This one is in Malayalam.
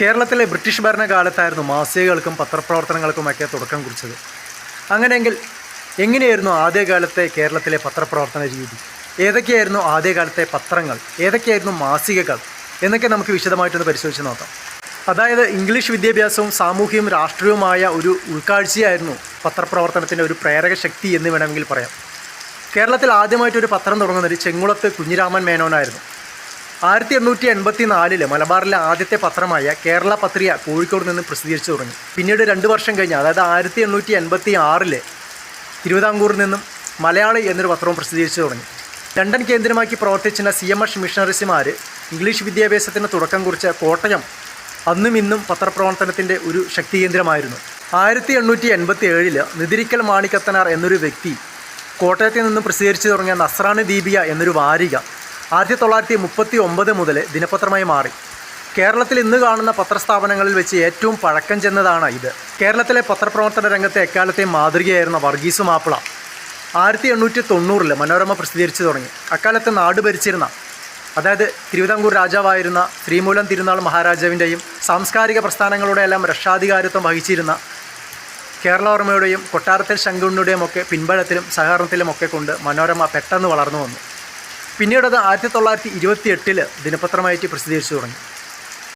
കേരളത്തിലെ ബ്രിട്ടീഷ് ഭരണകാലത്തായിരുന്നു മാസികകൾക്കും പത്രപ്രവർത്തനങ്ങൾക്കുമൊക്കെ തുടക്കം കുറിച്ചത്. അങ്ങനെയെങ്കിൽ എങ്ങനെയായിരുന്നു ആദ്യകാലത്തെ കേരളത്തിലെ പത്രപ്രവർത്തന രീതി? ഏതൊക്കെയായിരുന്നു ആദ്യകാലത്തെ പത്രങ്ങൾ? ഏതൊക്കെയായിരുന്നു മാസികകൾ? എന്നൊക്കെ നമുക്ക് വിശദമായിട്ടൊന്ന് പരിശോധിച്ച് നോക്കാം. അതായത് ഇംഗ്ലീഷ് വിദ്യാഭ്യാസവും സാമൂഹ്യവും രാഷ്ട്രീയവുമായ ഒരു ഉൾക്കാഴ്ചയായിരുന്നു പത്രപ്രവർത്തനത്തിന്റെ ഒരു പ്രേരക ശക്തി എന്ന് വേണമെങ്കിൽ പറയാം. കേരളത്തിൽ ആദ്യമായിട്ട് ഒരു പത്രം തുടങ്ങുന്നത് ചെങ്ങുളത്ത് കുഞ്ഞിരാമൻ മേനോനായിരുന്നു. ആയിരത്തി എണ്ണൂറ്റി എൺപത്തി നാലിൽ മലബാറിലെ ആദ്യത്തെ പത്രമായ കേരള പത്രിക കോഴിക്കോട് നിന്ന് പ്രസിദ്ധീകരിച്ചു തുടങ്ങി. പിന്നീട് രണ്ട് വർഷം കഴിഞ്ഞ് അതായത് ആയിരത്തി എണ്ണൂറ്റി എൺപത്തി ആറിൽ തിരുവിതാംകൂറിൽ നിന്നും മലയാളി എന്നൊരു പത്രവും പ്രസിദ്ധീകരിച്ചു തുടങ്ങി. ലണ്ടൻ കേന്ദ്രമാക്കി പ്രവർത്തിച്ചിരുന്ന സി എം എസ് മിഷണറീസുമാർ ഇംഗ്ലീഷ് വിദ്യാഭ്യാസത്തിന് തുടക്കം കുറിച്ച കോട്ടയം അന്നും ഇന്നും പത്രപ്രവർത്തനത്തിന്റെ ഒരു ശക്തി കേന്ദ്രമായിരുന്നു. ആയിരത്തി എണ്ണൂറ്റി എൺപത്തി ഏഴിൽ നിതിരിക്കൽ മാണിക്കത്തനാർ എന്നൊരു വ്യക്തി കോട്ടയത്തിൽ നിന്നും പ്രസിദ്ധീകരിച്ചു തുടങ്ങിയ നസ്രാണി ദീപിക എന്നൊരു വാരിക ആയിരത്തി തൊള്ളായിരത്തി മുപ്പത്തി ഒമ്പത് മുതൽ ദിനപത്രമായി മാറി. കേരളത്തിൽ ഇന്ന് കാണുന്ന പത്രസ്ഥാപനങ്ങളിൽ വെച്ച് ഏറ്റവും പഴക്കം ചെന്നതാണ് ഇത്. കേരളത്തിലെ പത്രപ്രവർത്തന രംഗത്തെ എക്കാലത്തെയും മാതൃകയായിരുന്ന വർഗീസ് മാപ്പിള ആയിരത്തി എണ്ണൂറ്റി തൊണ്ണൂറിൽ മനോരമ പ്രസിദ്ധീകരിച്ചു തുടങ്ങി. അക്കാലത്ത് നാട് ഭരിച്ചിരുന്ന അതായത് തിരുവിതാംകൂർ രാജാവായിരുന്ന ശ്രീമൂലം തിരുനാൾ മഹാരാജാവിന്റെയും സാംസ്കാരിക പ്രസ്ഥാനങ്ങളുടെ എല്ലാം രക്ഷാധികാരിത്വം വഹിച്ചിരുന്ന കേരളവർമ്മയുടെയും കൊട്ടാരത്തിൽ ശങ്കുണ്ണിയുടെയും ഒക്കെ പിൻബലത്തിലും സഹകരണത്തിലും ഒക്കെ കൊണ്ട് മനോരമ പെട്ടെന്ന് വളർന്നു വന്നു. പിന്നീട് അത് ആയിരത്തി തൊള്ളായിരത്തി ഇരുപത്തി എട്ടിൽ ദിനപത്രമായിട്ട് പ്രസിദ്ധീകരിച്ചു തുടങ്ങി.